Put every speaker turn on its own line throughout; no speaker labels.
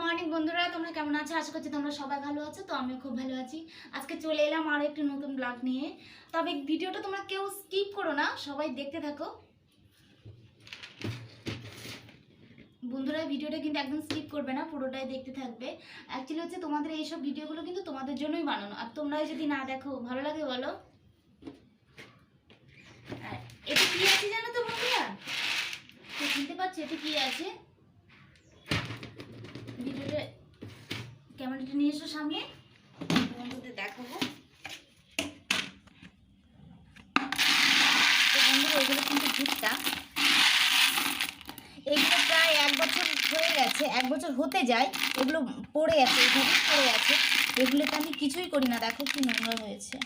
Morning বন্ধুরা, তোমরা কেমন আছো? আশা করছি তোমরা সবাই ভালো আছো, তো আমিও খুব ভালো আছি। আজকে চলে এলাম আরও একটি নতুন ব্লগ নিয়ে। তবে ভিডিওটা তোমরা কেউ স্কিপ করো না, সবাই দেখতে থাকো। বন্ধুরা, ভিডিওটা কিন্তু একদম স্কিপ করবে না, পুরোটাই দেখতে থাকবে। অ্যাকচুয়ালি হচ্ছে তোমাদের এইসব ভিডিওগুলো কিন্তু তোমাদের জন্যই বানানো। আর তোমরা যদি না দেখো, ভালো লাগে বলো। এটা কি আছে জানো তো বন্ধুরা? তো চিনতে পারছ এটা কি আছে? ক্যামেরাটা নিয়ে এসো সামনে। বন্ধুদের দেখাবো। তো এগুলো কিন্তু এগুলো প্রায় এক বছর হয়ে গেছে, এক বছর হতে যায়। এগুলো পড়ে আছে আমি কিছুই করি না। দেখো কি নোংরা হয়েছে।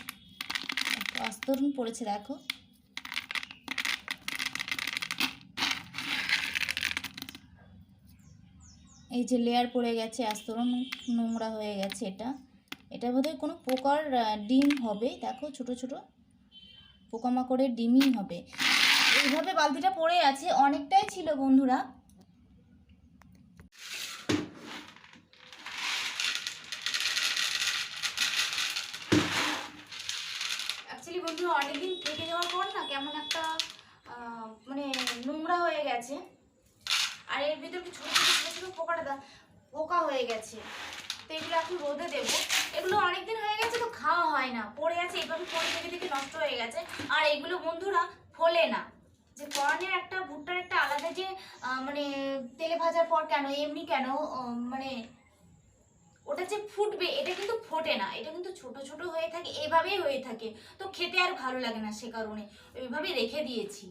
আস্তরণ পড়েছে, দেখো। এই যে লেয়ার পড়ে গেছে, আস্তরণ নোংরা হয়ে গেছে এটা। এটা বোধহয় কোনো পোকার ডিম হবে। দেখো ছোট ছোট পোকামাকড়ের ডিমই হবে। এইভাবে বালতিটা পড়ে আছে, অনেকটাই ছিল বন্ধুরা। অ্যাকচুয়ালি বন্ধুরা অনেকদিন থেকে যাওয়ার পর না কেমন একটা মানে নোংরা হয়ে গেছে। আর এর ভিতরে ছোট ছোট ছোট ছোট পোকাটা পোকা হয়ে গেছে। তো এগুলো এখন রোদে দেবো। এগুলো অনেকদিন হয়ে গেছে তো খাওয়া হয় না। পড়ে আছে, এভাবে পড়ে থেকে থেকে নষ্ট হয়ে গেছে। আর এগুলো বন্ধুরা ফোলে না। যে কর্নের একটা, ভুট্টার একটা আলাদা যে মানে তেলে ভাজার পর কেন, এমনি কেন মানে ওটা যে ফুটবে, এটা কিন্তু ফোটে না। এটা কিন্তু ছোট ছোট হয়ে থাকে, এভাবেই হয়ে থাকে। তো খেতে আর ভালো লাগে না সে কারণে। ওইভাবেই রেখে দিয়েছি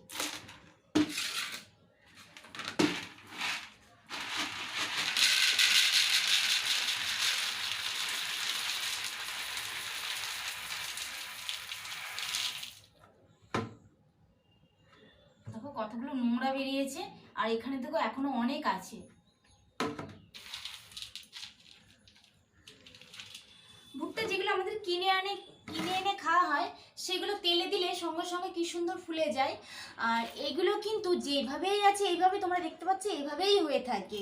দেখো কতগুলো নোংরা বেরিয়েছে আর এখানে দেখো এখনও অনেক আছে। ভুট্টা যেগুলো আমাদের কিনে আনে, কিনে এনে খাওয়া হয়, সেগুলো তেলে দিলে সঙ্গে সঙ্গে কি সুন্দর ফুলে যায়। আর এগুলো কিন্তু যেভাবেই আছে, এইভাবে তোমরা দেখতে পাচ্ছ, এইভাবেই হয়ে থাকে।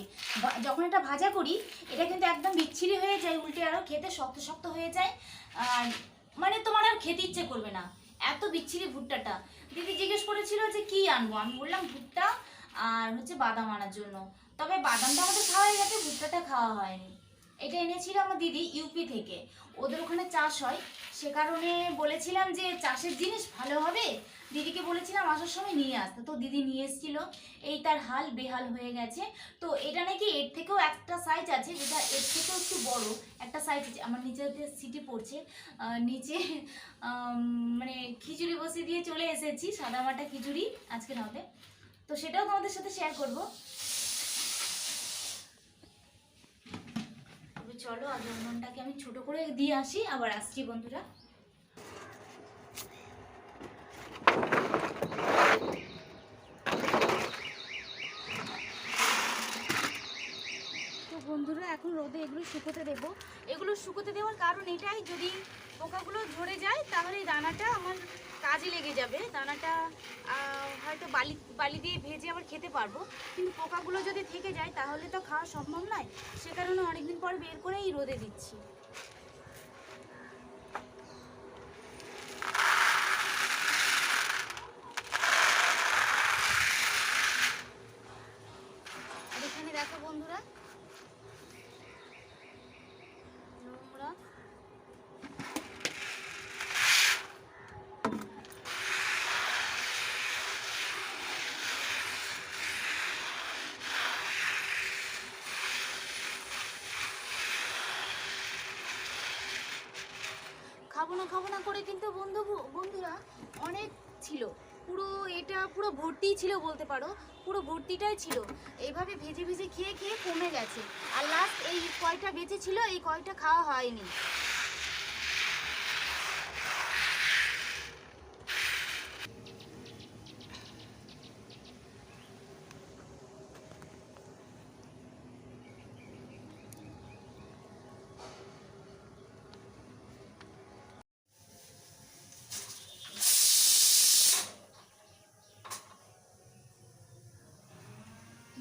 যখন এটা ভাজা করি, এটা কিন্তু একদম বিচ্ছিরি হয়ে যায়, উল্টে আরও খেতে শক্ত শক্ত হয়ে যায়। আর মানে তোমার আর খেতে ইচ্ছে করবে না। এত বিচ্ছিরি ভুট্টাটা। দিদি জিজ্ঞেস করেছিল যে, কি আনব? আমি বললাম, ভুট্টা আর হচ্ছে বাদাম আনার জন্য। তবে বাদামটা আমাদের খাওয়া হয়ে গেছে ভুট্টাটা খাওয়া হয়নি। এটা এনেছিল আমার দিদি ইউপি থেকে। ওদের ওখানে চাষ হয়। সে কারণে বলেছিলাম যে, চাষের জিনিস ভালো হবে দিদিকে বলেছিলাম আসার সময় নিয়ে আসতে। তো দিদি নিয়ে এসেছিল। এই তার হাল বেহাল হয়ে গেছে। তো এটা নাকি এর থেকেও একটা সাইজ আছে যেটা এর থেকেও একটু বড়। একটা সাইজ আছে। আমার নিচে সিটি পড়ছে। নিচে মানে খিচুড়ি বসিয়ে দিয়ে চলে এসেছি। সাদা মাটা খিচুড়ি আজকে হবে তো সেটাও তোমাদের সাথে শেয়ার করব। চলো আগে উনুনটাকে আমি ছোট করে দিয়ে আসি। আবার আসছি বন্ধুরা তো বন্ধুরা এখন রোদে এগুলো শুকোতে দেব। এগুলো শুকোতে দেওয়ার কারণ এটাই, যদি পোকাগুলো ঝরে যায়, তাহলে দানাটা আমার কাজে লেগে যাবে। দানাটা হয়তো বালি বালি দিয়ে ভেজে আবার খেতে পারব। কিন্তু পোকাগুলো যদি থেকে যায়, তাহলে তো খাওয়া সম্ভব নয়। সে কারণে অনেকদিন পর বের করে এই রোদে দিচ্ছি আর এখানে দেখো বন্ধুরা নোংরা খাব না খাব না করে কিন্তু বন্ধু, বন্ধুরা অনেক ছিল। পুরো এটা পুরো ভর্তি ছিল বলতে পারো, পুরো ভর্তিটাই ছিল। এইভাবে ভেজে ভেজে খেয়ে খেয়ে কমে গেছে। আর লাস্ট এই কয়টা বেঁচে ছিল, এই কয়টা খাওয়া হয়নি।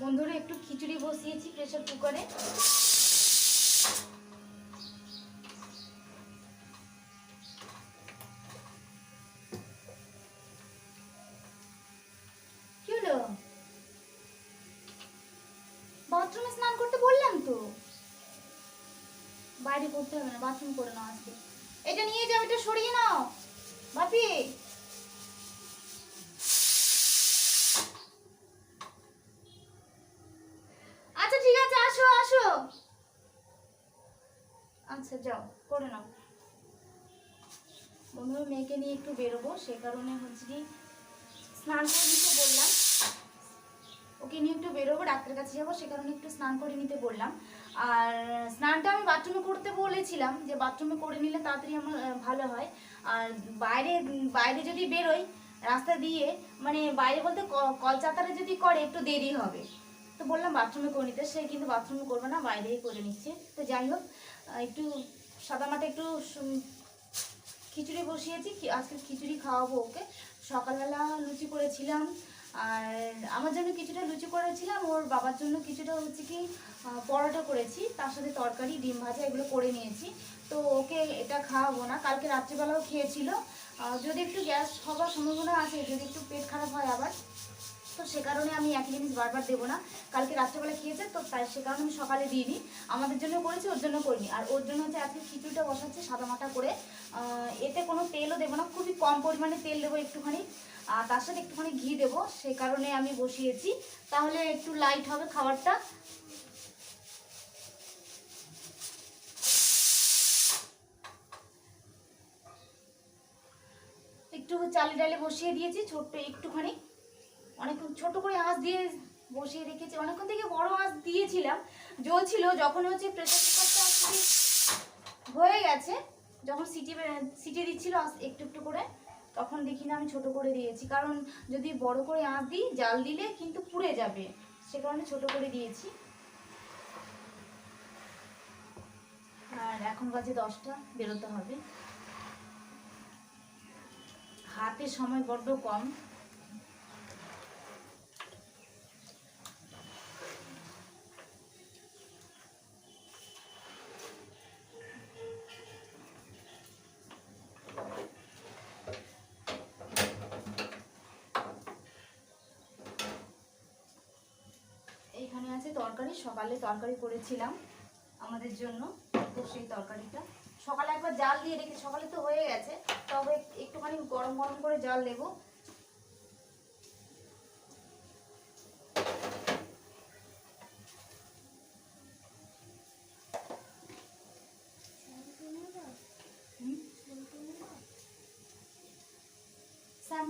বন্ধুরা, একটু খিচুড়ি বসিয়েছি প্রেশার কুকারে বাথরুমে স্নান করতে বললাম তো। বাইরে করতে হবে না বাথরুম করে নাও আজকে। এটা নিয়ে যাও, এটা সরিয়ে নাও। বাপি আচ্ছা ঠিক আছে আসো আসো আচ্ছা যাও, করে নাও। বন্ধুরা মেয়েকে নিয়ে একটু বেরোবো, সে কারণে হচ্ছে কি স্নান করে নিতে বললাম। ওকে নিয়ে একটু বেরোবো, ডাক্তারের কাছে যাব, সে কারণে একটু স্নান করে নিতে বললাম। আর স্নানটা আমি বাথরুমে করতে বলেছিলাম যে বাথরুমে করে নিলে তাড়াতাড়ি আমার ভালো হয়। আর বাইরে বাইরে যদি বেরোই রাস্তা দিয়ে মানে বাইরে বলতে ক- কলচাতারে যদি করে একটু দেরি হবে। তো বললাম বাথরুমে করে নিতে। সে কিন্তু বাথরুমে করবে না, বাইরেই করে নিচ্ছে। তো যাই হোক একটু সাদা মাঠে একটু খিচুড়ি বসিয়েছি। আজকে খিচুড়ি খাওয়াবো ওকে। সকালবেলা লুচি করেছিলাম। আর আমার জন্য কিছুটা লুচি করেছিলাম। ওর বাবার জন্য কিছুটা হচ্ছে কি পরোটা করেছি। তার সাথে তরকারি, ডিম ভাজা এগুলো করে নিয়েছি। তো ওকে এটা খাওয়াবো না। কালকে রাত্রিবেলাও খেয়েছিল। যদি একটু গ্যাস হবার সম্ভাবনা আছে, যদি একটু পেট খারাপ হয় আবার। তো সে কারণে আমি একই জিনিস বারবার দেবো না। কালকে রাত্রেবেলা খেয়েছে তো তাই সে কারণে আমি সকালে দিইনি। আমাদের জন্য করেছি, ওর জন্য করিনি। আর ওর জন্য হচ্ছে আজকে খিচুড়িটা বসাচ্ছে, সাদা মাটা করে। এতে কোনো তেলও দেবো না, খুবই কম পরিমাণে তেল দেবো একটুখানি। আর তার সাথে একটুখানি ঘি দেবো, সে কারণে আমি বসিয়েছি। তাহলে একটু লাইট হবে খাবারটা। একটু চালে ডালে বসিয়ে দিয়েছি, ছোট্ট একটুখানি। অনেকক্ষণ ছোট করে আঁচ দিয়ে বসিয়ে রেখেছি। অনেকক্ষণ থেকে বড় আঁচ দিয়েছিলাম। জ্বলছিল যখন হচ্ছে প্রেসার কুকারটা হয়ে গেছে, যখন সিটি সিটি দিচ্ছিল একটু একটু করে, তখন দেখি না আমি ছোট করে দিয়েছি। কারণ যদি বড় করে আঁচ দিই, জাল দিলে কিন্তু পুড়ে যাবে। সে কারণে ছোট করে দিয়েছি। আর এখন বাজে দশটা, বেরোতে হবে। হাতে সময় বড্ড কম। তরকারি, সকালে তরকারি করেছিলাম আমাদের জন্য, তো সেই তরকারিটা। সকালে একবার জাল দিয়ে রেখে সকালে তো হয়ে গেছে, তবে একটুখানি গরম গরম করে জাল দেবো? স্যাম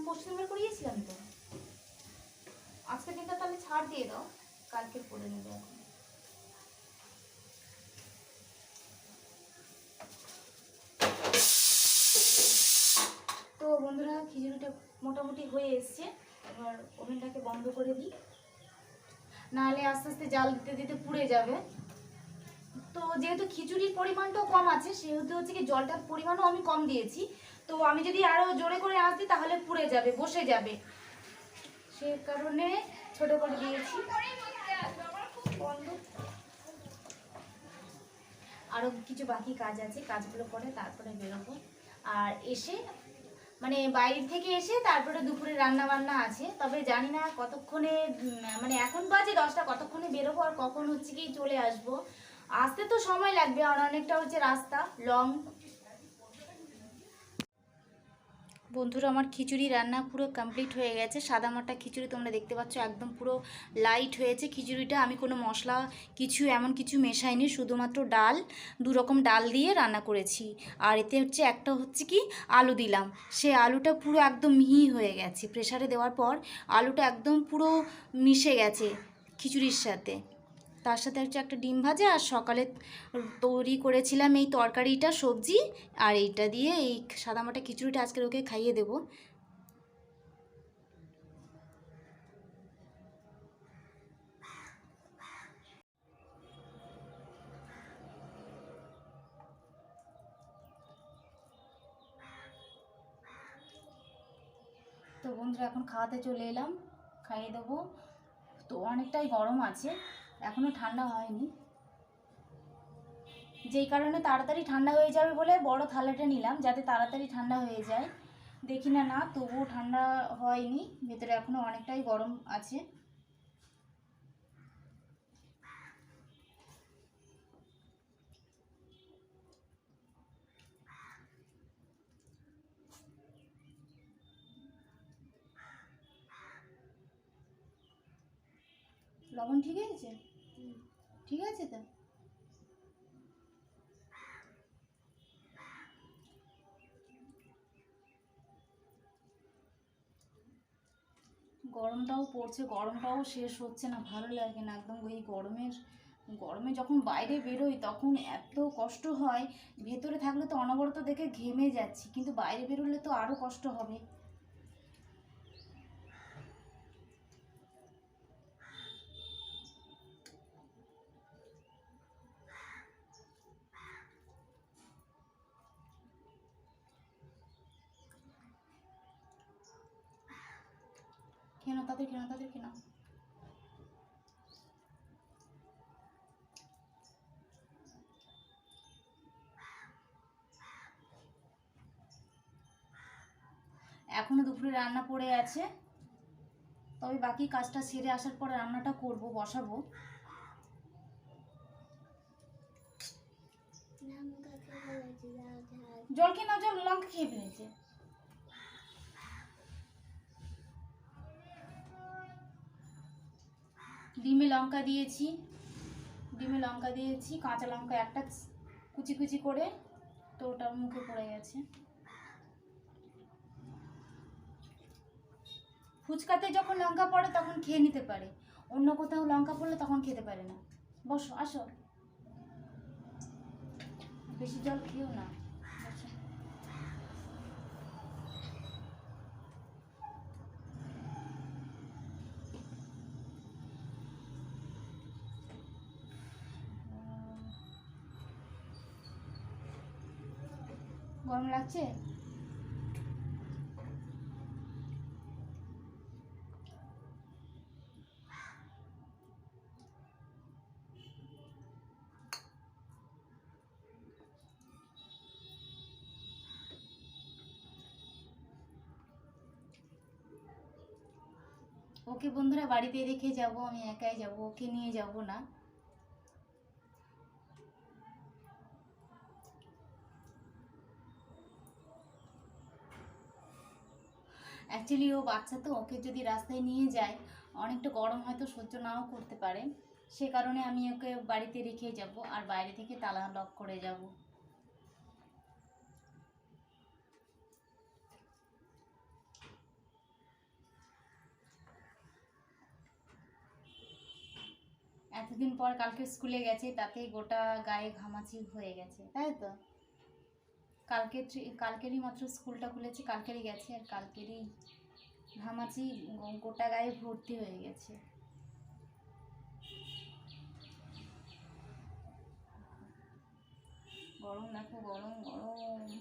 করিয়েছিলাম তো? আজকে দিনটা তাহলে ছাড় দিয়ে দাও। কালকে করে নেবে এখন তো বন্ধুরা, খিচুড়িটা মোটামুটি হয়ে এসছে। এবার ওভেনটাকে বন্ধ করে দিই। নাহলে আস্তে আস্তে জাল দিতে দিতে পুড়ে যাবে। তো যেহেতু খিচুড়ির পরিমাণটাও কম আছে, সেহেতু হচ্ছে কি জলটার পরিমাণও আমি কম দিয়েছি। তো আমি যদি আরও জোরে করে দিই তাহলে পুড়ে যাবে, বসে যাবে। সে কারণে ছোট করে দিয়েছি। আরও কিছু বাকি কাজ আছে, কাজগুলো করে তারপরে বেরোবো। আর এসে মানে বাইরে থেকে এসে তারপরে দুপুরে রান্না বান্না আছে। তবে জানি না কতক্ষণে মানে এখন বাজে দশটা, কতক্ষণে বেরোবো আর কখন হচ্ছে কি চলে আসব। আসতে তো সময় লাগবে, আর অনেকটা হচ্ছে রাস্তা লং বন্ধুরা, আমার খিচুড়ি রান্না পুরো কমপ্লিট হয়ে গেছে। সাদা মাটা খিচুড়ি তোমরা দেখতে পাচ্ছ, একদম পুরো লাইট হয়েছে। খিচুড়িটা আমি কোনো মশলা কিছু, এমন কিছু মেশাইনি, শুধুমাত্র ডাল, দু রকম ডাল দিয়ে রান্না করেছি। আর এতে হচ্ছে একটা হচ্ছে কি, আলু দিলাম। সে আলুটা পুরো একদম মিহি হয়ে গেছে। প্রেসারে দেওয়ার পর আলুটা একদম পুরো মিশে গেছে খিচুড়ির সাথে। তার সাথে হচ্ছে একটা ডিম ভাজা আর সকালে তৈরি করেছিলাম এই তরকারিটা, সবজি আর এইটা দিয়ে এই সাদামাটা খিচুড়িটা আজকে ওকে খাইয়ে দেব। তো বন্ধুরা, এখন খাওয়াতে চলে এলাম, খাইয়ে দেবো। তো অনেকটাই গরম আছে। এখনও ঠান্ডা হয়নি। যেই কারণে তাড়াতাড়ি ঠান্ডা হয়ে যাবে বলে বড় থালাটা নিলাম, যাতে তাড়াতাড়ি ঠান্ডা হয়ে যায়। দেখি না না, তবুও ঠান্ডা হয়নি, ভেতরে এখনও অনেকটাই গরম আছে। লবণ ঠিক আছে? ঠিক আছে তো? গরমটাও পড়ছে, গরমটাও শেষ হচ্ছে না, ভালো লাগে না একদম এই গরমের, গরমে যখন বাইরে বেরোই তখন এত কষ্ট হয়, ভেতরে থাকলে তো অনবরত দেখে ঘেমে যাচ্ছি, কিন্তু বাইরে বেরোলে তো আরও কষ্ট হবে। কেন তাদের কেন তাদের কেন? এখনও দুপুরে রান্না পড়ে আছে। তবে বাকি কাজটা সেরে আসার পরে রান্নাটা করব বসাবো। জল কি না জল লঙ্কা খেয়ে ফেলেছে। ডিমে লঙ্কা দিয়েছি। ডিমে লঙ্কা দিয়েছি, কাঁচা লঙ্কা একটা কুচি কুচি করে, তো ওটার মুখে পড়ে গেছে। ফুচকাতে যখন লঙ্কা পড়ে তখন খেয়ে নিতে পারে। অন্য কোথাও লঙ্কা পড়লে তখন খেতে পারে না। বসো, আসো। বেশি জল খেয়েও না বসো। লাগছে ওকে বন্ধুরা বাড়িতে রেখে যাব আমি একাই যাব ওকে নিয়ে যাব না। অ্যাকচুয়ালি ও বাচ্চা তো, ওকে যদি রাস্তায় নিয়ে যায়, অনেকটা গরম হয়তো সহ্য নাও করতে পারে। সে কারণে আমি ওকে বাড়িতে রেখে যাব আর বাইরে থেকে তালা লক করে যাব। এতদিন পর কালকে স্কুলে গেছে, তাতে গোটা গায়ে ঘামাচি হয়ে গেছে, তাই তো? কালকে কালকেরই মাত্র স্কুলটা খুলেছে, কালকেরই গেছে আর কালকেরই ঘামাচি গোটা গায়ে ভর্তি হয়ে গেছে। গরম দেখো, গরম গরম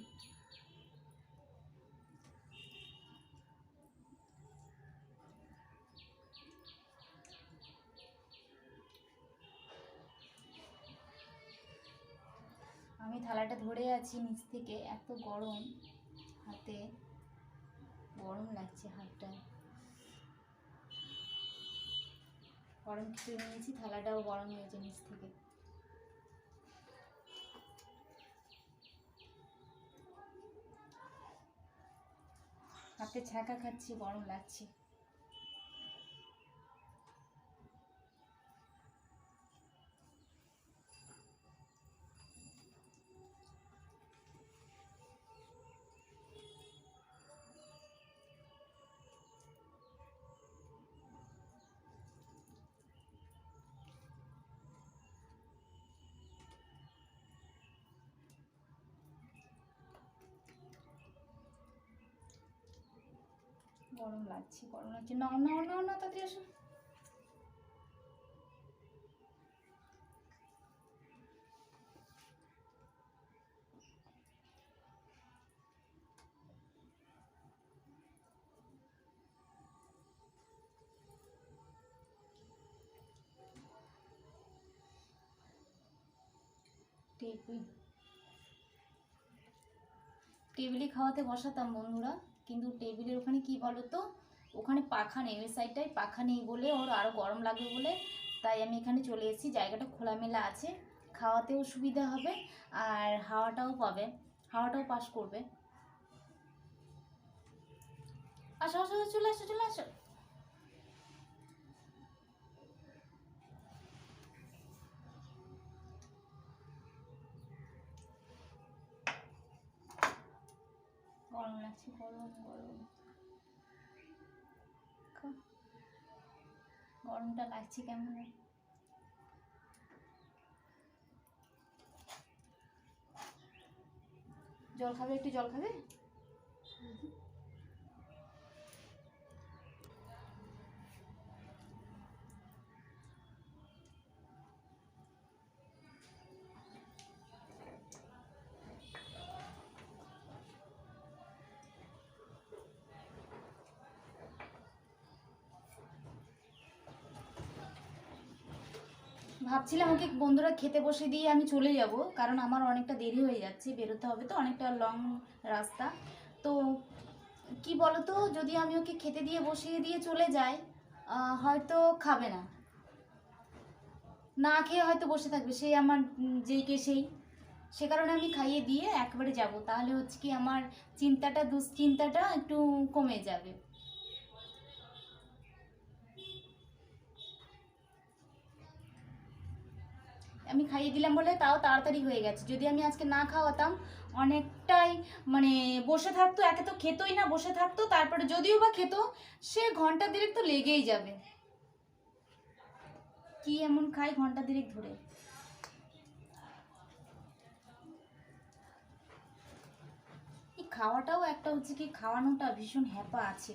আমি থালাটা ধরে আছি নিচ থেকে, এত গরম। হাতে গরম লাগছে হাতটা। গরম কিছু নিয়েছি থালাটাও গরম হয়েছে নিচ থেকে। হাতে ছ্যাঁকা খাচ্ছি, গরম লাগছে। গরম লাগছে গরম লাগছে। নাও নাও নাও না তাদের এসো টেবিলে খাওয়াতে বসাতাম বন্ধুরা। কিন্তু টেবিলের ওখানে কি বলো তো ওখানে পাখা নেই, ওই সাইডটায় পাখা নেই বলে ওর আরও গরম লাগবে বলে। তাই আমি এখানে চলে এসেছি, জায়গাটা খোলামেলা আছে। খাওয়াতেও সুবিধা হবে আর হাওয়াটাও পাবে, হাওয়াটাও পাস করবে। আসো আসো, চলে আসো চলে আসো। গরম লাগছে গরম গরম। গরমটা লাগছে কেমন? জল খাবে একটু জল খাবে? ওকে বন্ধুরা খেতে বসে দিয়ে আমি চলে যাব কারণ আমার অনেকটা দেরি হয়ে যাচ্ছে বেরোতে হবে তো অনেকটা লং রাস্তা। তো কি বলতো যদি আমি ওকে খেতে দিয়ে বসিয়ে দিয়ে চলে যাই হয়তো খাবে না। না খেয়ে হয়তো বসে থাকবে সেই আমার উম, যেই কে সেই। সে কারণে আমি খাইয়ে দিয়ে একবারে যাব তাহলে হচ্ছে কি আমার চিন্তাটা দুশ্চিন্তাটা একটু কমে যাবে। আমি খাইয়ে দিলাম বলে তাও তাড়াতাড়ি হয়ে গেছে। যদি আমি আজকে না খাওয়াতাম, অনেকটাই মানে বসে থাকতো, একে তো খেতোই না, বসে থাকতো, তারপরে যদিও বা খেত, সে ঘণ্টা দেড়েক তো লেগেই যাবে। কি এমন খাই ঘণ্টা দেড়েক ধরে? খাওয়াটাও একটা হচ্ছে কি, খাওয়ানোটা ভীষণ হ্যাপা আছে।